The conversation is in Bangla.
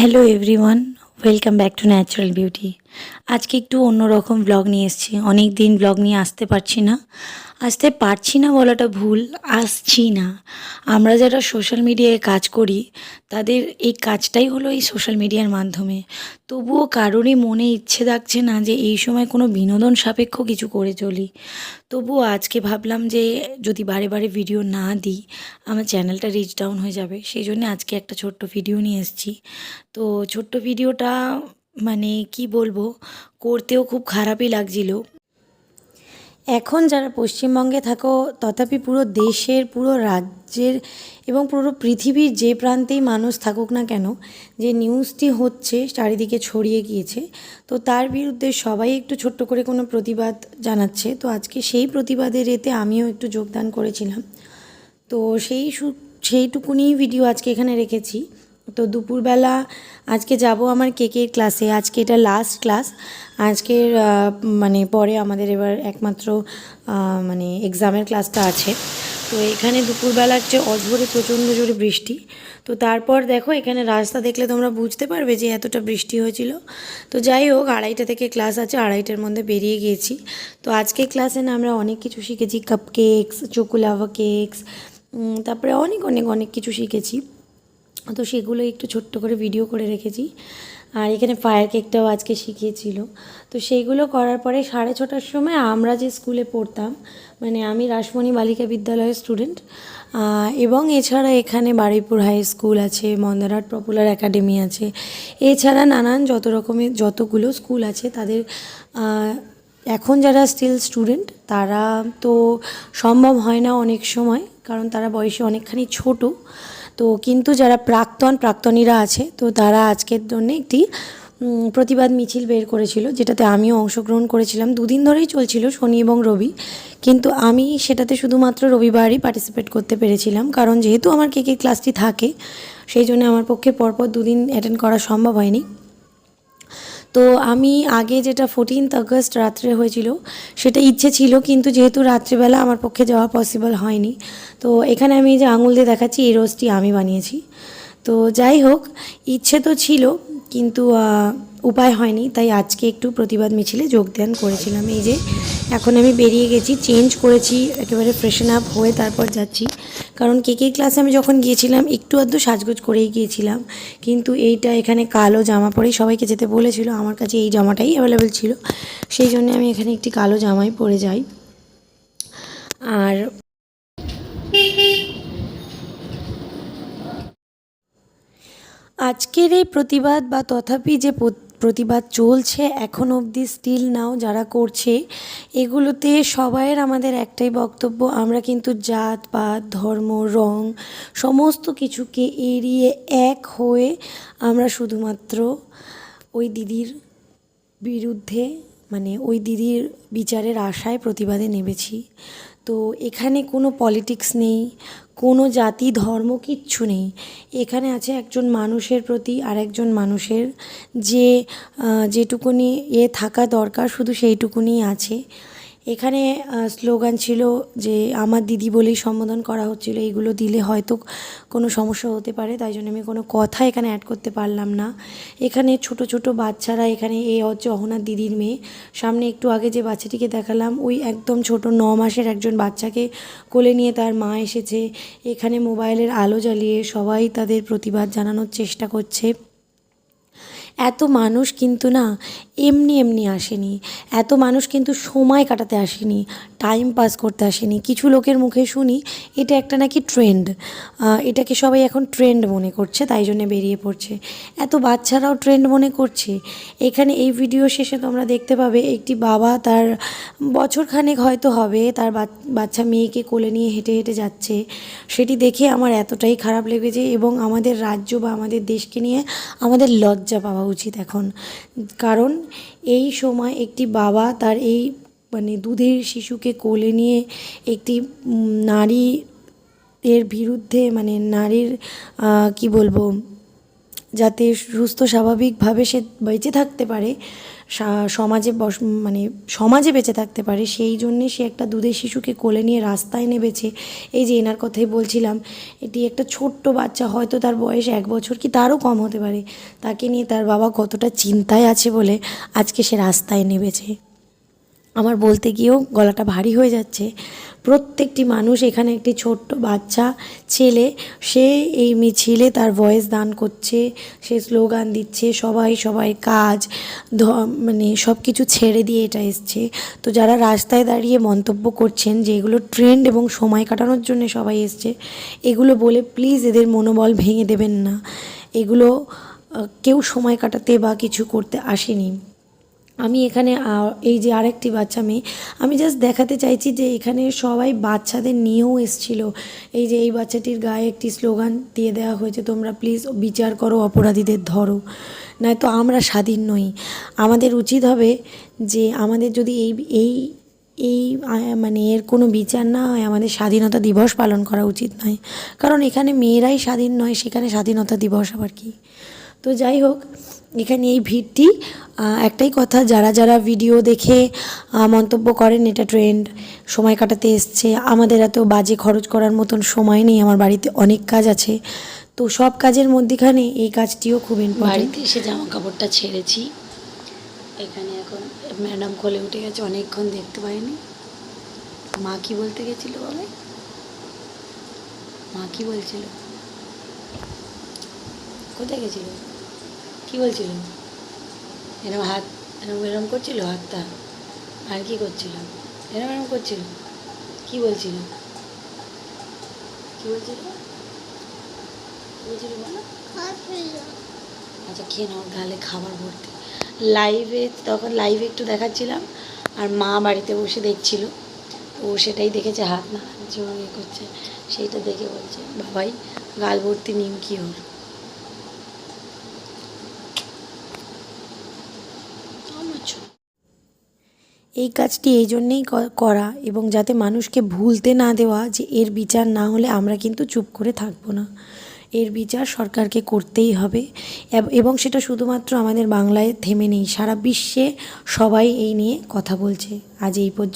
hello everyone welcome back to natural beauty আজকে একটু অন্যরকম ব্লগ নিয়ে এসেছি। অনেক দিন ব্লগ নিয়ে আসতে পারছি না। আসতে পারছি না বলাটা ভুল, আসছি না। আমরা যারা সোশ্যাল মিডিয়ায় কাজ করি, তাদের এই কাজটাই হলো এই সোশ্যাল মিডিয়ার মাধ্যমে। তবুও কারোরই মনে ইচ্ছে থাকছে না যে এই সময় কোনো বিনোদন সাপেক্ষ কিছু করে চলি। তবুও আজকে ভাবলাম যে যদি বারে বারে ভিডিও না দিই, আমার চ্যানেলটা রিচ ডাউন হয়ে যাবে। সেই জন্য আজকে একটা ছোট্ট ভিডিও নিয়ে এসেছি। তো ছোট্ট ভিডিওটা মানে কি বলব, করতেও খুব খারাপই লাগছিল। এখন যারা পশ্চিমবঙ্গে থাকো, তথাপি পুরো দেশের, পুরো রাজ্যের এবং পুরো পৃথিবীর যে প্রান্তেই মানুষ থাকুক না কেন, যে নিউজটি হচ্ছে, চারিদিকে ছড়িয়ে গিয়েছে, তো তার বিরুদ্ধে সবাই একটু ছোট্ট করে কোনো প্রতিবাদ জানাচ্ছে। তো আজকে সেই প্রতিবাদের এতে আমিও একটু যোগদান করেছিলাম। তো সেই সেইটুকুনি ভিডিও আজকে এখানে রেখেছি। তো দুপুরবেলা আজকে যাব আমার কেকের ক্লাসে আজকে এটা লাস্ট ক্লাস আজকের মানে পরে আমাদের এবার একমাত্র মানে এক্সামের ক্লাসটা আছে। তো এখানে দুপুরবেলার হচ্ছে অঝোরে প্রচণ্ড জোরে বৃষ্টি। তো তারপর দেখো এখানে রাস্তা দেখলে তোমরা বুঝতে পারবে যে এতটা বৃষ্টি হয়েছিল। তো যাই হোক, আড়াইটা থেকে ক্লাস আছে, আড়াইটার মধ্যে বেরিয়ে গিয়েছি। তো আজকে ক্লাসে না আমরা অনেক কিছু শিখেছি। কাপ কেকস চোকোলাভা কেকস তারপরে অনেক অনেক অনেক কিছু শিখেছি। তো সেগুলো একটু ছোট্ট করে ভিডিও করে রেখেছি। আর এখানে ফায়ার কেকটাও আজকে শিখিয়েছিল। তো সেইগুলো করার পরে সাড়ে ছটার সময় আমরা যে স্কুলে পড়তাম মানে আমি রাসমণি বালিকা বিদ্যালয়ের স্টুডেন্ট এবং এছাড়া এখানে বারুইপুর হাই স্কুল আছে, মন্দারহাট পপুলার একাডেমি আছে। এছাড়া নানান যত রকমের যতগুলো স্কুল আছে তাদের এখন যারা স্টিল স্টুডেন্ট তারা তো সম্ভব হয় না অনেক সময়, কারণ তারা বয়সে অনেকখানি ছোট। তো কিন্তু যারা প্রাক্তন, প্রাক্তনীরা আছে, তো তারা আজকের জন্য একটি প্রতিবাদ মিছিল বের করেছিল, যেটাতে আমিও অংশগ্রহণ করেছিলাম। দুদিন ধরেই চলছিল শনি এবং রবি, কিন্তু আমি সেটাতে শুধুমাত্র রবিবারই পার্টিসিপেট করতে পেরেছিলাম, কারণ যেহেতু আমার কে কে ক্লাসটি থাকে, সেই জন্য আমার পক্ষে পরপর দুদিন অ্যাটেন্ড করা সম্ভব হয়নি। তো আমি আগে যেটা ফোরটিন্থ আগস্ট রাত্রে হয়েছিল, সেটা ইচ্ছে ছিল, কিন্তু যেহেতু রাত্রিবেলা আমার পক্ষে যাওয়া পসিবল হয়নি, তো এখানে আমি যে আঙুল দিয়ে দেখাচ্ছি, এই রোজটি আমি বানিয়েছি। তো যাই হোক, ইচ্ছে তো ছিল, কিন্তু উপায় হয়নি, তাই আজকে একটু প্রতিবাদ মিছিলে যোগদান করেছিলাম। এই যে, এখন আমি বেরিয়ে গেছি চেঞ্জ করেছি, একেবারে ফ্রেশন আপ হয়ে তারপর যাচ্ছি। কারণ কেকের ক্লাসে আমি যখন গিয়েছিলাম, একটু আধটু সাজগোজ করেই গিয়েছিলাম। কিন্তু এইটা এখানে কালো জামা পরেই সবাইকে যেতে বলেছিল, আমার কাছে এই জামাটাই অ্যাভেলেবেল ছিল। সেই জন্য আমি এখানে একটি কালো জামাই পরে যাই। আর আজকের এই প্রতিবাদ বা তথাপি যে প্রতিবাদ চলছে, এখন অবধি স্টিল নাও যারা করছে, এগুলোতে সবাইয়ের আমাদের একটাই বক্তব্য, আমরা কিন্তু জাত, পাত, ধর্ম, রং, সমস্ত কিছুকে এড়িয়ে এক হয়ে আমরা শুধুমাত্র ওই দিদির বিরুদ্ধে মানে ওই দিদির বিচারের আশায় প্রতিবাদে নেমেছি। তো এখানে কোনো পলিটিক্স নেই, কোনো জাতি, ধর্ম কিচ্ছু নেই। এখানে আছে একজন মানুষের প্রতি আর একজন মানুষের যে যেটুকুনি এ থাকা দরকার শুধু সেইটুকুনি আছে। এখানে স্লোগান ছিল যে আমার দিদি বলেই সম্বোধন করা হচ্ছিল, এইগুলো দিলে হয়তো কোনো সমস্যা হতে পারে, তাই জন্য আমি কোনো কথা এখানে অ্যাড করতে পারলাম না। এখানে ছোট ছোট বাচ্চারা এখানে, এ হচ্ছে অহনার দিদির মেয়ে। সামনে একটু আগে যে বাচ্চাটিকে দেখালাম, ওই একদম ছোট ন মাসের একজন বাচ্চাকে কোলে নিয়ে তার মা এসেছে। এখানে মোবাইলের আলো জ্বালিয়ে সবাই তাদের প্রতিবাদ জানানোর চেষ্টা করছে। এত মানুষ কিন্তু না এমনি এমনি আসেনি। এত মানুষ কিন্তু সময় কাটাতে আসেনি টাইম পাস করতে আসেনি। কিছু লোকের মুখে শুনি এটা একটা নাকি ট্রেন্ড এটাকে সবাই এখন ট্রেন্ড মনে করছে, তাই জন্য বেরিয়ে পড়ছে। এত বাচ্চারাও ট্রেন্ড মনে করছে। এখানে এই ভিডিও শেষে তোমরা দেখতে পাবে একটি বাবা তার বছরখানেক হয়তো হবে, তার বাচ্চা মেয়েকে কোলে নিয়ে হেঁটে হেঁটে যাচ্ছে। সেটি দেখে আমার এতটাই খারাপ লেগেছে এবং আমাদের রাজ্য বা আমাদের দেশকে নিয়ে আমাদের লজ্জা পাওয়া উচিত এখন। কারণ এই সময় একটি বাবা তার এই মানে দুধের শিশুকে কোলে নিয়ে একটি নারী এর বিরুদ্ধে মানে নারীর কি বলব, যাতে সুস্থ স্বাভাবিকভাবে সে বেঁচে থাকতে পারে সমাজে বস মানে সমাজে বেঁচে থাকতে পারে, সেই জন্যে সে একটা দুধের শিশুকে কোলে নিয়ে রাস্তায় নেবেছে এই যে এনার কথাই বলছিলাম, এটি একটা ছোট্ট বাচ্চা, হয়তো তার বয়স এক বছর কি তারও কম হতে পারে। তাকে নিয়ে তার বাবা কতটা চিন্তায় আছে বলে আজকে সে রাস্তায় নেমেছে। আমার বলতে গিয়েও গলাটা ভারী হয়ে যাচ্ছে। প্রত্যেকটি মানুষ এখানে একটি ছোট্ট বাচ্চা, ছেলে, সে এই মিছিলে তার ভয়েস দান করছে, সে স্লোগান দিচ্ছে, সবাই সবাই কাজ, ধ- মানে সব কিছু ছেড়ে দিয়ে এটা এসছে। তো যারা রাস্তায় দাঁড়িয়ে মন্তব্য করছেন যে এগুলো ট্রেন্ড এবং সময় কাটানোর জন্য সবাই এসছে, এগুলো বলে প্লিজ এদের মনোবল ভেঙে দেবেন না। এগুলো কেউ সময় কাটাতে বা কিছু করতে আসেনি। আমি এখানে এই যে আরেকটি বাচ্চা মেয়ে, আমি জাস্ট দেখাতে চাইছি যে এখানে সবাই বাচ্চাদের নিয়েও এসছিল। এই যে এই বাচ্চাটির গায়ে একটি স্লোগান দিয়ে দেওয়া হয়েছে, তোমরা প্লিজ বিচার করো, অপরাধীদের ধরো। নয়তো আমরা স্বাধীন নই। আমাদের উচিত হবে যে আমাদের যদি এই এই এই মানে এর কোনো বিচার না হয়, আমাদের স্বাধীনতা দিবস পালন করা উচিত নয়। কারণ এখানে মেয়েরাই স্বাধীন নয়, সেখানে স্বাধীনতা দিবস আবার কি? তো যাই হোক, এখানে এই ভিড়টি একটাই কথা, যারা যারা ভিডিও দেখে মন্তব্য করেন, এটা ট্রেন্ড সময় কাটাতে এসছে, আমাদের এত বাজে খরচ করার মতন সময় নেই, আমার বাড়িতে অনেক কাজ আছে। তো সব কাজের মধ্যেখানে এই কাজটিও খুব বাড়িতে এসে জামা কাপড়টা ছেড়েছি। এখানে এখন ম্যাডাম কোলে উঠে গেছে, অনেকক্ষণ দেখতে পাইনি। মা কি বলতে গেছিল বলে? মা কি বলছিল? কোথায় গেছিল? কি বলছিল এরম হাত, এরম এরম করছিল হাতটা? আর কি করছিল? এরম এরম করছিল? কি বলছিল? কি বলছিল? বলছিল বলো? আচ্ছা খেয়ে নাও, গালে খাবার ভর্তি। লাইভে তখন লাইভে একটু দেখাচ্ছিলাম, আর মা বাড়িতে বসে দেখছিল। ও সেটাই দেখেছে, হাত না ও ইয়ে করছে, সেইটা দেখে বলছে, বাবাই, গাল ভর্তি নিমকি ওর। এই কাজটি এই জন্যেই করা এবং যাতে মানুষকে ভুলতে না দেওয়া যে এর বিচার না হলে আমরা কিন্তু চুপ করে থাকব না। এর বিচার সরকারকে করতেই হবে এবং সেটা শুধুমাত্র আমাদের বাংলায় থেমে নেই, সারা বিশ্বে সবাই এই নিয়ে কথা বলছে। আজ এই পর্যন্ত